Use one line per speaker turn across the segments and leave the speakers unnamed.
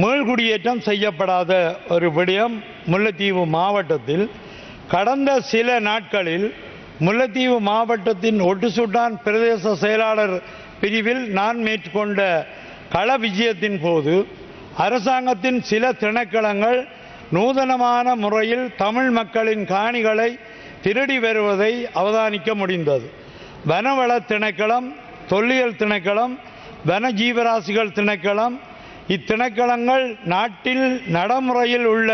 மீள்குடியேற்றம் செய்யப்படாத ஒரு விடயம் முல்லைத்தீவு மாவட்டத்தில் கடந்த சில நாட்களில் முல்லைத்தீவு மாவட்டத்தின் ஒட்டுசுட்டான் பிரதேச செயலாளர் பிரிவில் நான் மேற்கொண்ட கள விஜயத்தின் போது அரசாங்கத்தின் சில திணைக்களங்கள் நூதனமான முறையில் தமிழ் மக்களின் காணிகளை திருடி வருவதை அவதானிக்க முடிந்தது. வனவள திணைக்களம் தொல்லியல் திணைக்களம் வன ஜீவராசிகள் திணைக்களம் இத்திணைக்களங்கள் நாட்டில் நடைமுறையில் உள்ள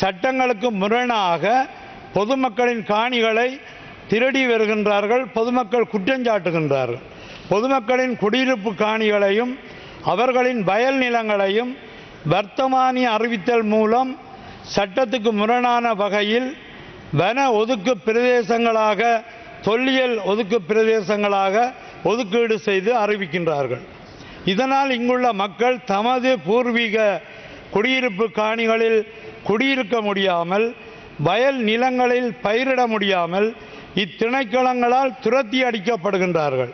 சட்டங்களுக்கு முரணாக பொதுமக்களின் காணிகளை திருடி வருகின்றார்கள் பொதுமக்கள் குற்றஞ்சாட்டுகின்றார்கள் பொதுமக்களின் குடியிருப்பு காணிகளையும் அவர்களின் வயல் நிலங்களையும் வர்த்தமானி அறிவித்தல் மூலம் சட்டத்துக்கு முரணான வகையில் வன ஒதுக்கு பிரதேசங்களாக தொல்லியல் ஒதுக்கு பிரதேசங்களாக ஒதுக்கீடு செய்து அறிவிக்கின்றார்கள். இதனால் இங்குள்ள மக்கள் தமது பூர்வீக குடியிருப்பு காணிகளில் குடியிருக்க முடியாமல் வயல் நிலங்களில் பயிரிட முடியாமல் இத்திணைக்களங்களால் துரத்தி அடிக்கப்படுகின்றார்கள்.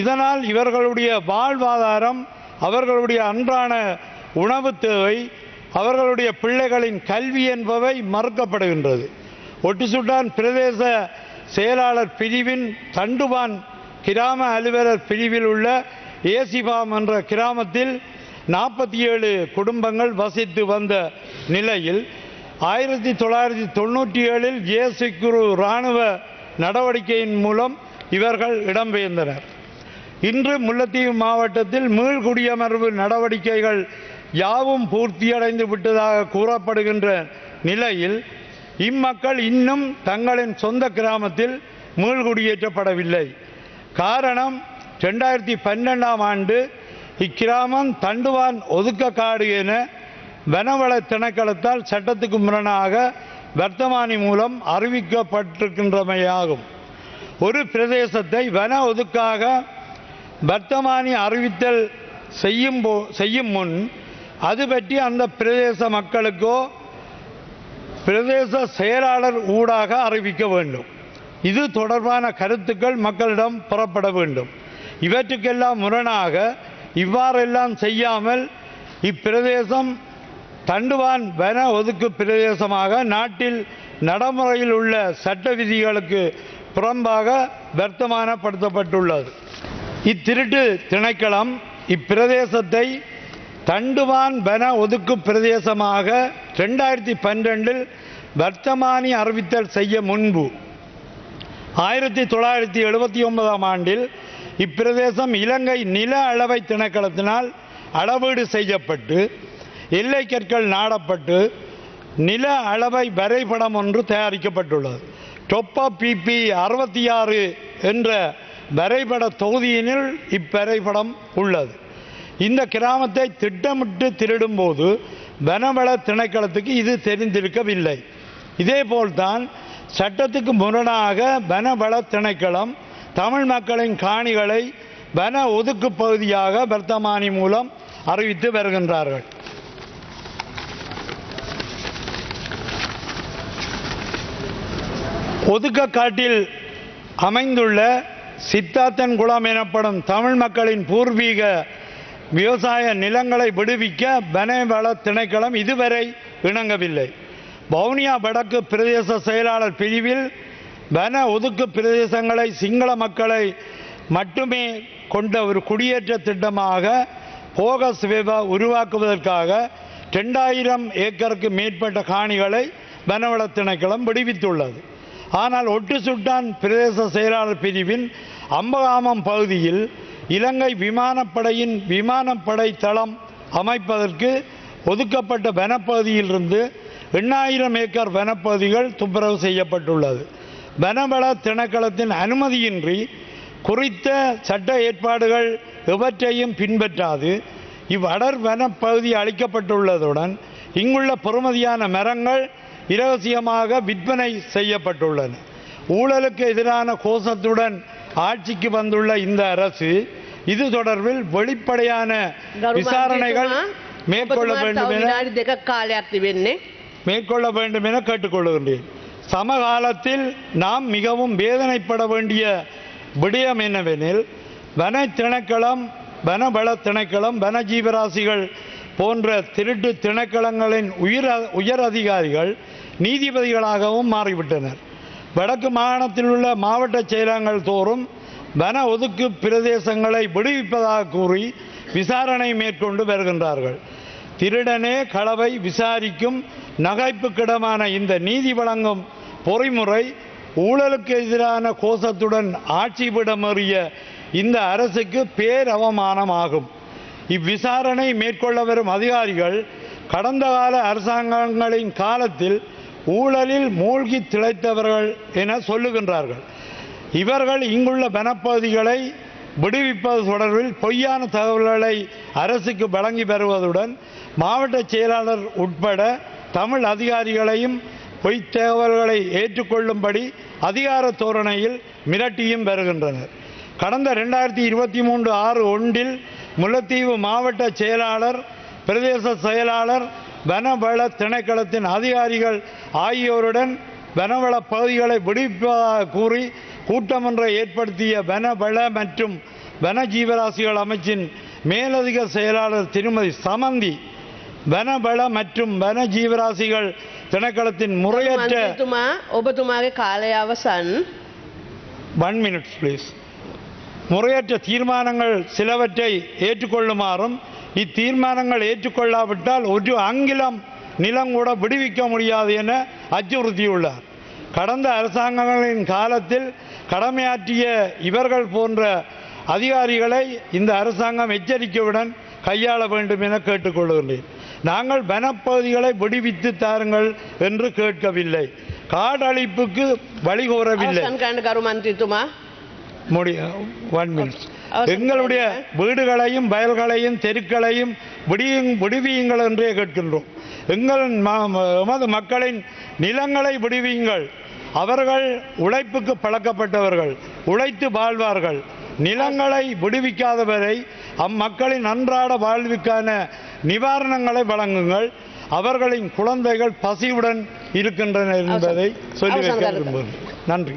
இதனால் இவர்களுடைய வாழ்வாதாரம் அவர்களுடைய அன்றான உணவு தேவை அவர்களுடைய பிள்ளைகளின் கல்வி என்பவை மறுக்கப்படுகின்றது. ஒட்டுசுட்டான் பிரதேச செயலாளர் பிரிவின் தண்டுவான் கிராம அலுவலர் பிரிவில் உள்ள ஏசிபாம் என்ற கிராமத்தில் நாற்பத்தி ஏழு குடும்பங்கள் வசித்து வந்த நிலையில் ஆயிரத்தி தொள்ளாயிரத்தி தொண்ணூற்றி ஏழில் ஜேசி குரு இராணுவ நடவடிக்கையின் மூலம் இவர்கள் இடம்பெயர்ந்தனர். இன்று முல்லைத்தீவு மாவட்டத்தில் மீள்குடியமர்வு நடவடிக்கைகள் யாவும் பூர்த்தியடைந்து விட்டதாக கூறப்படுகின்ற நிலையில் இம்மக்கள் இன்னும் தங்களின் சொந்த கிராமத்தில் மீள்குடியேற்றப்படவில்லை. காரணம் ரெண்டாயிரத்தி பன்னெண்டாம் ஆண்டு இக்கிராமம் தண்டுவான் ஒதுக்க காடு என வனவள திணைக்களத்தால் சட்டத்துக்கு முரணாக வர்த்தமானி மூலம் அறிவிக்கப்பட்டிருக்கின்றமையாகும். ஒரு பிரதேசத்தை வன ஒதுக்காக வர்த்தமானி அறிவித்தல் செய்யும் போ செய்யும் முன் அது பற்றி அந்த பிரதேச மக்களுக்கோ பிரதேச செயலாளர் ஊடாக அறிவிக்க வேண்டும். இது தொடர்பான கருத்துக்கள் மக்களிடம் புறப்பட வேண்டும். இவற்றுக்கெல்லாம் முரணாக இவ்வாறெல்லாம் செய்யாமல் இப்பிரதேசம் தண்டுவான் வன ஒதுக்கு பிரதேசமாக நாட்டில் நடைமுறையில் உள்ள சட்ட விதிகளுக்கு புறம்பாக வர்த்தமானப்படுத்தப்பட்டுள்ளது. இத்திருட்டு திணைக்களம் இப்பிரதேசத்தை தண்டுவான் வன ஒதுக்கு பிரதேசமாக ரெண்டாயிரத்தி பன்னிரெண்டில் வர்த்தமானி அறிவித்தல் செய்ய முன்பு. ஆயிரத்தி தொள்ளாயிரத்தி எழுபத்தி ஒன்பதாம் ஆண்டில் இப்பிரதேசம் இலங்கை நில அளவை திணைக்களத்தினால் அளவீடு செய்யப்பட்டு எல்லை கற்கள் நாடப்பட்டு நில அளவை வரைபடம் ஒன்று தயாரிக்கப்பட்டுள்ளது. டொப்பா பிபி அறுபத்தி ஆறு என்ற வரைபட தொகுதியினில் இவ்வரைபடம் உள்ளது. இந்த கிராமத்தை திட்டமிட்டு திருடும்போது வனவள திணைக்களத்துக்கு இது தெரிந்திருக்கவில்லை. இதேபோல்தான் சட்டத்துக்கு முரணாக வனவள திணைக்களம் தமிழ் மக்களின் காணிகளை வன ஒதுக்கு பகுதியாக வர்த்தமானி மூலம் அறிவித்து வருகின்றார்கள். ஒதுக்கக்காட்டில் அமைந்துள்ள சித்தாத்தன் குளம் எனப்படும் தமிழ் மக்களின் பூர்வீக விவசாய நிலங்களை விடுவிக்க வனவள திணைக்களம் இதுவரை இணங்கவில்லை. வவுனியா வடக்கு பிரதேச செயலாளர் பிரிவில் வன ஒதுக்கு பிரதேசங்களை சிங்கள மக்களை மட்டுமே கொண்ட ஒரு குடியேற்ற திட்டமாக போகஸ் வேவா உருவாக்குவதற்காக ரெண்டாயிரம் ஏக்கருக்கு மேற்பட்ட காணிகளை வனவள திணைக்களம் விடுவித்துள்ளது. ஆனால் ஒட்டு சுட்டான் பிரதேச செயலாளர் பிரிவின் அம்பகாமம் பகுதியில் இலங்கை விமானப்படையின் விமானப்படை தளம் அமைப்பதற்கு ஒதுக்கப்பட்ட வனப்பகுதியிலிருந்து எண்ணாயிரம் ஏக்கர் வனப்பகுதிகள் துப்புரவு செய்யப்பட்டுள்ளது. வனவள திணைக்களத்தின் அனுமதியின்றி குறித்த சட்ட ஏற்பாடுகள் எவற்றையும் பின்பற்றாது இவ்வடர் வனப்பகுதி அளிக்கப்பட்டுள்ளதுடன் இங்குள்ள பொறுமதியான மரங்கள் இரகசியமாக விற்பனை செய்யப்பட்டுள்ளன. ஊழலுக்கு எதிரான கோஷத்துடன் ஆட்சிக்கு வந்துள்ள இந்த அரசு இது தொடர்பில் வெளிப்படையான விசாரணைகள் மேற்கொள்ள வேண்டும் என மேற்கொள்ள வேண்டும் என கேட்டுக்கொள்கின்றேன் சமகாலத்தில் நாம் மிகவும் வேதனைப்பட வேண்டிய விடயம் என்னவெனில் வன திணைக்களம் வனவள திணைக்களம் வனஜீவராசிகள் போன்ற திருட்டு திணைக்களங்களின் உயர் உயர் அதிகாரிகள் நீதிபதிகளாகவும் மாறிவிட்டனர். வடக்கு மாகாணத்தில் உள்ள மாவட்ட செயலகங்கள் தோறும் வன ஒதுக்கு பிரதேசங்களை விடுவிப்பதாக கூறி விசாரணை மேற்கொண்டு வருகின்றார்கள். திருடனே களவை விசாரிக்கும் நகைப்புக்கிடமான இந்த நீதி வழங்கும் பொறிமுறை ஊழலுக்கு எதிரான கோஷத்துடன் ஆட்சியிடமறிய இந்த அரசுக்கு பேரவமானமாகும். இவ்விசாரணை மேற்கொள்ள வரும் அதிகாரிகள் கடந்த கால அரசாங்கங்களின் காலத்தில் ஊழலில் மூழ்கி திளைத்தவர்கள் என சொல்லுகின்றார்கள். இவர்கள் இங்குள்ள வனப்பகுதிகளை விடுவிப்பது தொடர்பில் பொய்யான தகவல்களை அரசுக்கு வழங்கி வருவதுடன் மாவட்ட செயலாளர் உட்பட தமிழ் அதிகாரிகளையும் பொய்த் தகவல்களை ஏற்றுக்கொள்ளும்படி அதிகார தோரணையில் மிரட்டியும் வருகின்றனர். கடந்த ரெண்டாயிரத்தி இருபத்தி மூன்று ஆறு ஒன்றில் முல்லைத்தீவு மாவட்ட செயலாளர் பிரதேச செயலாளர் வனவள திணைக்களத்தின் அதிகாரிகள் ஆகியோருடன் வனவள பகுதிகளை விடுவிப்பதாக கூறி கூட்டம் ஒன்றை ஏற்படுத்திய வனவள மற்றும் வன ஜீவராசிகள் அமைச்சின் மேலதிக செயலாளர் திருமதி சமந்தி வனவள மற்றும் வன ஜீவராசிகள் திணைக்களத்தின் முறையற்ற
මන්ත්‍රීතුමා ඔබතුමාගේ කාලය අවසන්
ஒன் மினிட்ஸ் ப்ளீஸ் முறையற்ற தீர்மானங்கள் சிலவற்றை ஏற்றுக்கொள்ளுமாறும் இத்தீர்மானங்கள் ஏற்றுக்கொள்ளாவிட்டால் ஒரு அங்கிலம் நிலம் கூட விடுவிக்க முடியாது என அச்சுறுத்தியுள்ளார் கடந்த அரசாங்கங்களின் காலத்தில் கடமையாற்றிய இவர்கள் போன்ற அதிகாரிகளை இந்த அரசாங்கம் எச்சரிக்கையுடன் கையாள வேண்டும் என கேட்டுக்கொள்கின்றேன் நாங்கள் வனப்பகுதிகளை விடுவித்து தாருங்கள் என்று கேட்கவில்லை. காடழிப்புக்கு வழிகோரவில்லை.
Uh,
எங்களுடைய வீடுகளையும் வயல்களையும் தெருக்களையும் விடியும் விடுவியுங்கள் என்றே கேட்கின்றோம். எங்கள் எமது மக்களின் நிலங்களை விடுவியுங்கள். அவர்கள் உழைப்புக்கு பழக்கப்பட்டவர்கள் உழைத்து வாழ்வார்கள். நிலங்களை விடுவிக்காதவரை அம்மக்களின் அன்றாட வாழ்வுக்கான நிவாரணங்களை வழங்குங்கள். அவர்களின் குழந்தைகள் பசியுடன் இருக்கின்றனர் என்பதை சொல்லி வைக்க விரும்புகிறேன். நன்றி.